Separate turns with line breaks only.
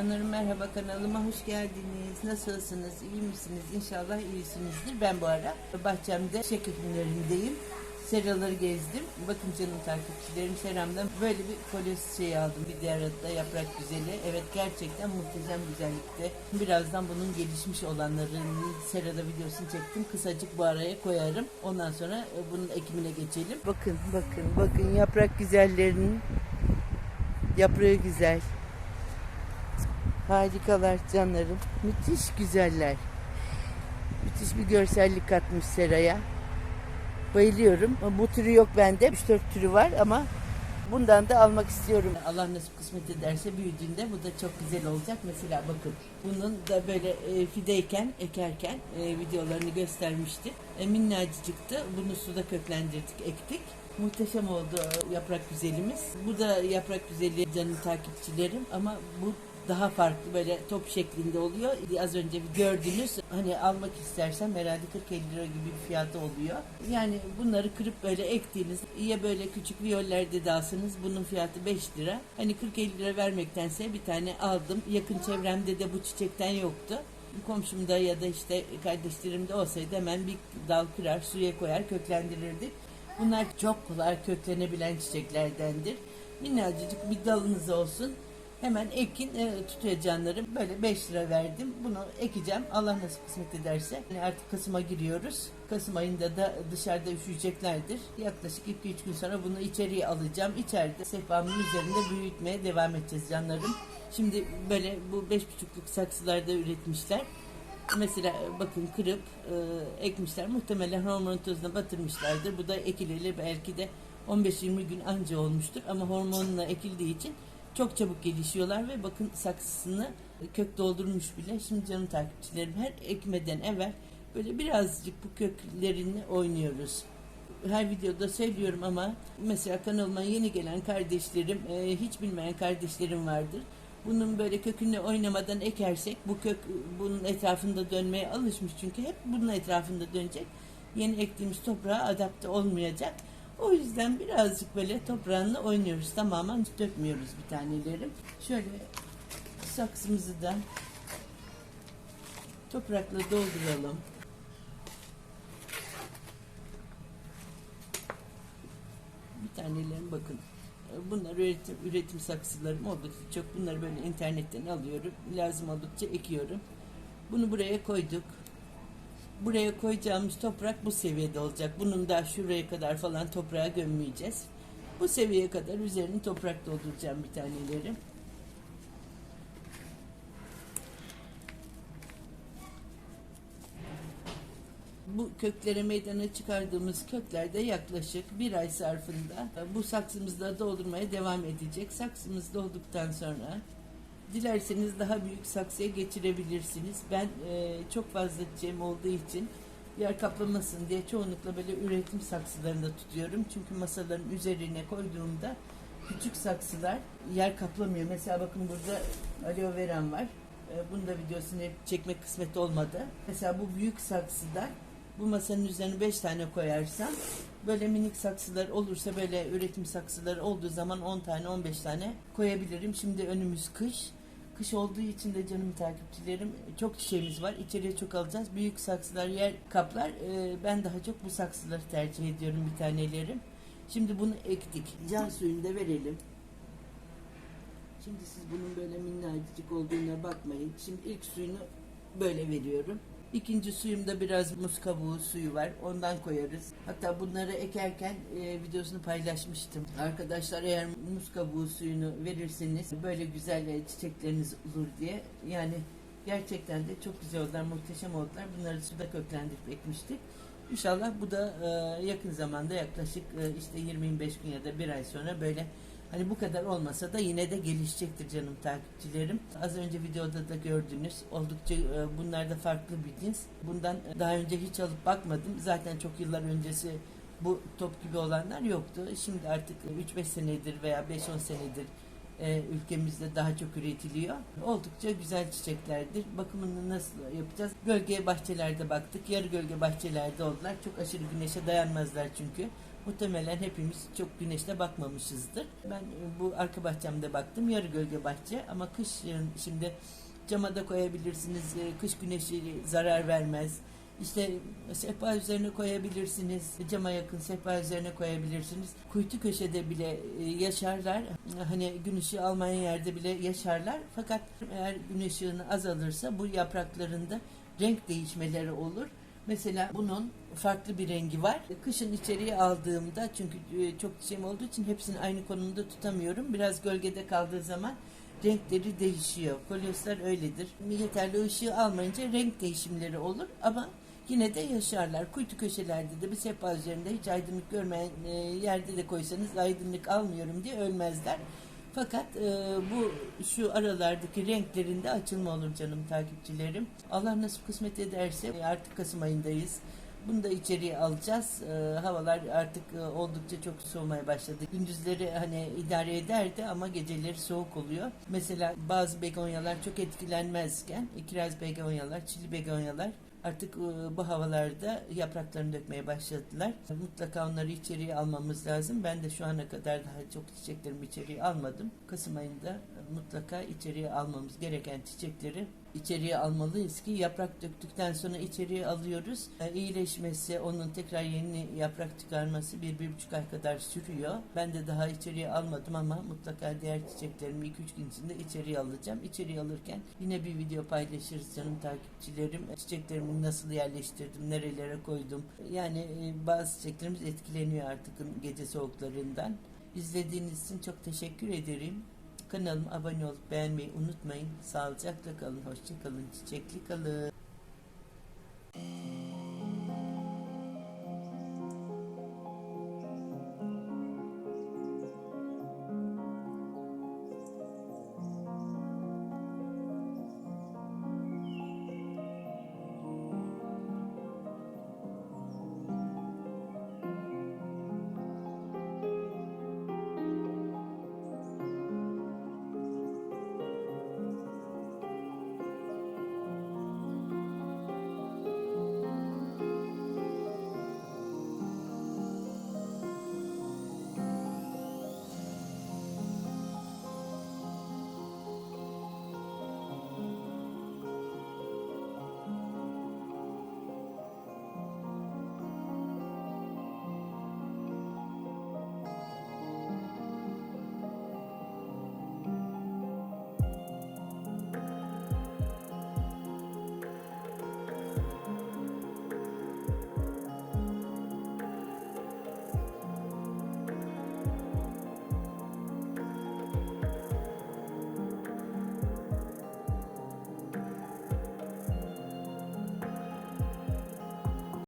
Canlarım merhaba kanalıma hoş geldiniz. Nasılsınız? İyi misiniz? İnşallah iyisinizdir. Ben bu ara bahçemde çiçek ekimlerindeyim. Seraları gezdim. Bakın canım takipçilerim seramdan böyle bir kolye şey aldım. Bir diğer da yaprak güzeli. Evet gerçekten muhteşem güzellikte. Birazdan bunun gelişmiş olanlarının serada videosunu çektim. Kısacık bu araya koyarım. Ondan sonra e, bunun ekimine geçelim. Bakın bakın bakın yaprak güzellerinin yaprağı güzel. Harikalar canlarım. Müthiş güzeller. Müthiş bir görsellik katmış seraya. Bayılıyorum. Bu türü yok bende. 3-4 türü var ama bundan da almak istiyorum. Allah nasip kısmet ederse büyüdüğünde bu da çok güzel olacak. Mesela bakın bunun da böyle e, fideyken, ekerken e, videolarını göstermişti. E, minnacıktı. Bunu suda köklendirdik, ektik. Muhteşem oldu yaprak güzelimiz. Bu da yaprak güzeli canım takipçilerim ama bu daha farklı böyle top şeklinde oluyor. Az önce gördünüz hani almak istersen herhalde 40 lira gibi bir fiyatı oluyor. Yani bunları kırıp böyle ektiğiniz ya böyle küçük viyollerde de alsanız bunun fiyatı 5 lira. Hani 40-50 lira vermektense bir tane aldım. Yakın çevremde de bu çiçekten yoktu. Komşumda ya da işte kardeşlerimde olsaydı hemen bir dal kırar suya koyar köklendirirdik. Bunlar çok kolay köklenebilen çiçeklerdendir. Minnacık bir dalınız olsun. Hemen ekin e, tutuyor. Böyle 5 lira verdim. Bunu ekeceğim. Allah nasip kısmet ederse. Yani artık Kasım'a giriyoruz. Kasım ayında da dışarıda üşüyeceklerdir. Yaklaşık 2-3 gün sonra bunu içeriye alacağım. İçeride sehpamın üzerinde büyütmeye devam edeceğiz canlarım. Şimdi böyle bu 5,5'luk saksılarda üretmişler. Mesela bakın kırıp e, ekmişler. Muhtemelen hormon tozuna batırmışlardır. Bu da ekileli belki de 15-20 gün anca olmuştur. Ama hormonla ekildiği için çok çabuk gelişiyorlar ve bakın saksısını kök doldurmuş bile. Şimdi canım takipçilerim her ekmeden evvel böyle birazcık bu köklerini oynuyoruz. Her videoda söylüyorum ama mesela kanalıma yeni gelen kardeşlerim, e, hiç bilmeyen kardeşlerim vardır. Bunun böyle kökünü oynamadan ekersek bu kök bunun etrafında dönmeye alışmış çünkü hep bunun etrafında dönecek. Yeni ektiğimiz toprağa adapte olmayacak. O yüzden birazcık böyle toprağınla oynuyoruz. Tamamen dökmüyoruz bir tanelerim. Şöyle saksımızı da toprakla dolduralım. Bir tanelerim bakın. Bunlar üretim, üretim saksılarım oldukça çok. Bunları böyle internetten alıyorum. Lazım oldukça ekiyorum. Bunu buraya koyduk buraya koyacağımız toprak bu seviyede olacak. Bunun da şuraya kadar falan toprağa gömmeyeceğiz. Bu seviyeye kadar üzerini toprak dolduracağım bir taneleri. Bu köklere meydana çıkardığımız köklerde yaklaşık bir ay sarfında bu saksımızda doldurmaya devam edecek. Saksımız dolduktan sonra Dilerseniz daha büyük saksıya geçirebilirsiniz. Ben e, çok fazla çiçeğim olduğu için yer kaplamasın diye çoğunlukla böyle üretim saksılarında tutuyorum. Çünkü masaların üzerine koyduğumda küçük saksılar yer kaplamıyor. Mesela bakın burada aloe veram var. E, bunu da videosunu çekmek kısmet olmadı. Mesela bu büyük saksıda bu masanın üzerine 5 tane koyarsam böyle minik saksılar olursa böyle üretim saksıları olduğu zaman 10 tane 15 tane koyabilirim. Şimdi önümüz kış. Kış olduğu için de canım takipçilerim çok çiçeğimiz var. İçeriye çok alacağız. Büyük saksılar yer kaplar. Ee, ben daha çok bu saksıları tercih ediyorum bir tanelerim. Şimdi bunu ektik. Can suyunu da verelim. Şimdi siz bunun böyle minnacık olduğuna bakmayın. Şimdi ilk suyunu böyle veriyorum. İkinci suyumda biraz muz kabuğu suyu var. Ondan koyarız. Hatta bunları ekerken e, videosunu paylaşmıştım. Arkadaşlar eğer muz kabuğu suyunu verirseniz böyle güzel e, çiçekleriniz olur diye. Yani gerçekten de çok güzel oldular, muhteşem oldular. Bunları suda köklendirip ekmiştik. İnşallah bu da e, yakın zamanda yaklaşık e, işte 20-25 gün ya da bir ay sonra böyle Hani bu kadar olmasa da yine de gelişecektir canım takipçilerim. Az önce videoda da gördünüz. Oldukça e, bunlar da farklı bir cins. Bundan daha önce hiç alıp bakmadım. Zaten çok yıllar öncesi bu top gibi olanlar yoktu. Şimdi artık 3-5 senedir veya 5-10 senedir e, ülkemizde daha çok üretiliyor. Oldukça güzel çiçeklerdir. Bakımını nasıl yapacağız? Gölge bahçelerde baktık. Yarı gölge bahçelerde oldular. Çok aşırı güneşe dayanmazlar çünkü. Muhtemelen hepimiz çok güneşte bakmamışızdır. Ben e, bu arka bahçemde baktım. Yarı gölge bahçe ama kışın şimdi cama da koyabilirsiniz. E, Kış güneşi zarar vermez. İşte sehpa üzerine koyabilirsiniz. Cama yakın sehpa üzerine koyabilirsiniz. Kuytu köşede bile e, yaşarlar. Hani gün ışığı almayan yerde bile yaşarlar. Fakat eğer gün ışığını azalırsa bu yapraklarında renk değişmeleri olur. Mesela bunun farklı bir rengi var. Kışın içeriye aldığımda çünkü e, çok çiçeğim olduğu için hepsini aynı konumda tutamıyorum. Biraz gölgede kaldığı zaman renkleri değişiyor. Kolyoslar öyledir. Yeterli ışığı almayınca renk değişimleri olur ama yine de yaşarlar. Kuytu köşelerde de bir sehpa üzerinde hiç aydınlık görmeyen e, yerde de koysanız aydınlık almıyorum diye ölmezler. Fakat e, bu şu aralardaki renklerinde açılma olur canım takipçilerim. Allah nasip kısmet ederse e, artık Kasım ayındayız. Bunu da içeriye alacağız. E, havalar artık e, oldukça çok soğumaya başladı. Gündüzleri hani idare ederdi ama geceleri soğuk oluyor. Mesela bazı begonyalar çok etkilenmezken kiraz begonyalar, çili begonyalar artık e, bu havalarda yapraklarını dökmeye başladılar. Mutlaka onları içeriye almamız lazım. Ben de şu ana kadar daha çok çiçeklerimi içeriye almadım. Kasım ayında mutlaka içeriye almamız gereken çiçekleri içeriye almalıyız ki yaprak döktükten sonra içeriye alıyoruz. E, İyileşmesi, onun tekrar yeni yaprak çıkarması bir, bir buçuk ay kadar sürüyor. Ben de daha içeriye almadım ama mutlaka diğer çiçeklerimi 2-3 gün içinde içeriye alacağım. İçeriye alırken yine bir video paylaşırız canım takipçilerim. Çiçeklerimi nasıl yerleştirdim, nerelere koydum. Yani e, bazı çiçeklerimiz etkileniyor artık gece soğuklarından. İzlediğiniz için çok teşekkür ederim. Kanalıma abone olup beğenmeyi unutmayın. Sağlıcakla kalın, hoşça kalın, çiçekli kalın.